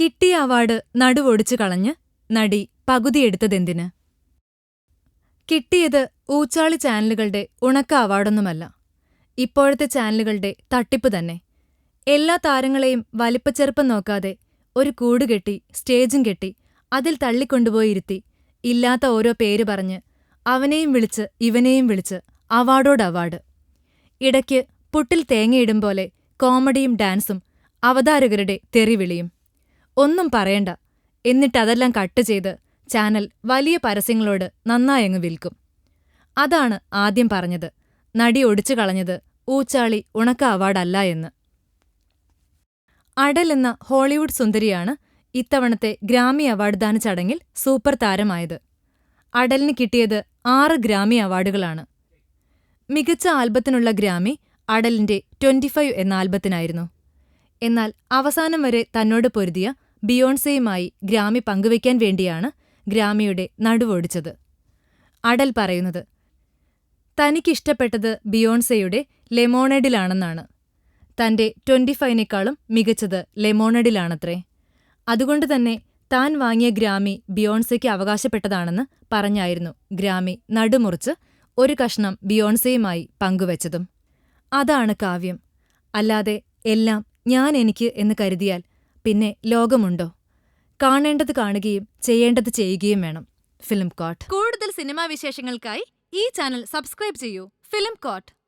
കിട്ടിയ അവാർഡ് നടുവൊടിച്ചു കളഞ്ഞ് നടി പകുതിയെടുത്തതെന്തിന് കിട്ടിയത് ഊച്ചാളി ചാനലുകളുടെ ഉണക്ക അവാർഡൊന്നുമല്ല. ഇപ്പോഴത്തെ ചാനലുകളുടെ തട്ടിപ്പ് തന്നെ. എല്ലാ താരങ്ങളെയും വലിപ്പച്ചെറുപ്പം നോക്കാതെ ഒരു കൂടുകെട്ടി സ്റ്റേജും കെട്ടി അതിൽ തള്ളിക്കൊണ്ടുപോയിരുത്തി ഇല്ലാത്ത ഓരോ പേര് പറഞ്ഞ് അവനെയും വിളിച്ച് ഇവനെയും വിളിച്ച് അവാർഡോട് അവാർഡ്. ഇടയ്ക്ക് പുട്ടിൽ തേങ്ങയിടും പോലെ കോമഡിയും ഡാൻസും അവതാരകരുടെ തെറിവിളിയും. ഒന്നും പറയണ്ട. എന്നിട്ടതെല്ലാം കട്ട് ചെയ്ത് ചാനൽ വലിയ പരസ്യങ്ങളോട് നന്നായങ്ങ് വിൽക്കും. അതാണ് ആദ്യം പറഞ്ഞത്. നടി ഒടിച്ചു കളഞ്ഞത് ഊച്ചാളി ഉണക്ക അവാർഡല്ല എന്ന്. അടൽ എന്ന ഹോളിവുഡ് സുന്ദരിയാണ് ഇത്തവണത്തെ ഗ്രാമി അവാർഡ് ദാന ചടങ്ങിൽ സൂപ്പർ താരമായത്. അടലിന് കിട്ടിയത് ആറ് ഗ്രാമി അവാർഡുകളാണ് മികച്ച ആൽബത്തിനുള്ള ഗ്രാമി അടലിന്റെ ട്വന്റി ഫൈവ് എന്ന ആൽബത്തിനായിരുന്നു. എന്നാൽ അവസാനം വരെ തന്നോട് പൊരുതിയ ബിയോൺസെയുമായി ഗ്രാമി പങ്കുവയ്ക്കാൻ വേണ്ടിയാണ് ഗ്രാമിയുടെ നടുവൊടിച്ചത്. അടൽ പറയുന്നത് തനിക്കിഷ്ടപ്പെട്ടത് ബിയോൺസെയുടെ ലെമോണഡിലാണെന്നാണ്. തന്റെ ട്വന്റി ഫൈവിനേക്കാളും മികച്ചത് ലെമോണഡിലാണത്രേ. അതുകൊണ്ട് തന്നെ താൻ വാങ്ങിയ ഗ്രാമി ബിയോൺസെയ്ക്ക് അവകാശപ്പെട്ടതാണെന്ന് പറഞ്ഞായിരുന്നു ഗ്രാമി നടുമുറിച്ച് ഒരു കഷ്ണം ബിയോൺസെയുമായി പങ്കുവച്ചതും. അതാണ് കാവ്യം. അല്ലാതെ എല്ലാം ഞാൻ എനിക്ക് എന്ന് കരുതിയാൽ പിന്നെ ലോകമുണ്ടോ? കാണേണ്ടത് കാണുകയും ചെയ്യേണ്ടത് ചെയ്യുകയും വേണം. Film court. കൂടുതൽ സിനിമാ വിശേഷങ്ങൾക്കായി ഈ ചാനൽ സബ്സ്ക്രൈബ് ചെയ്യൂ. Film coat.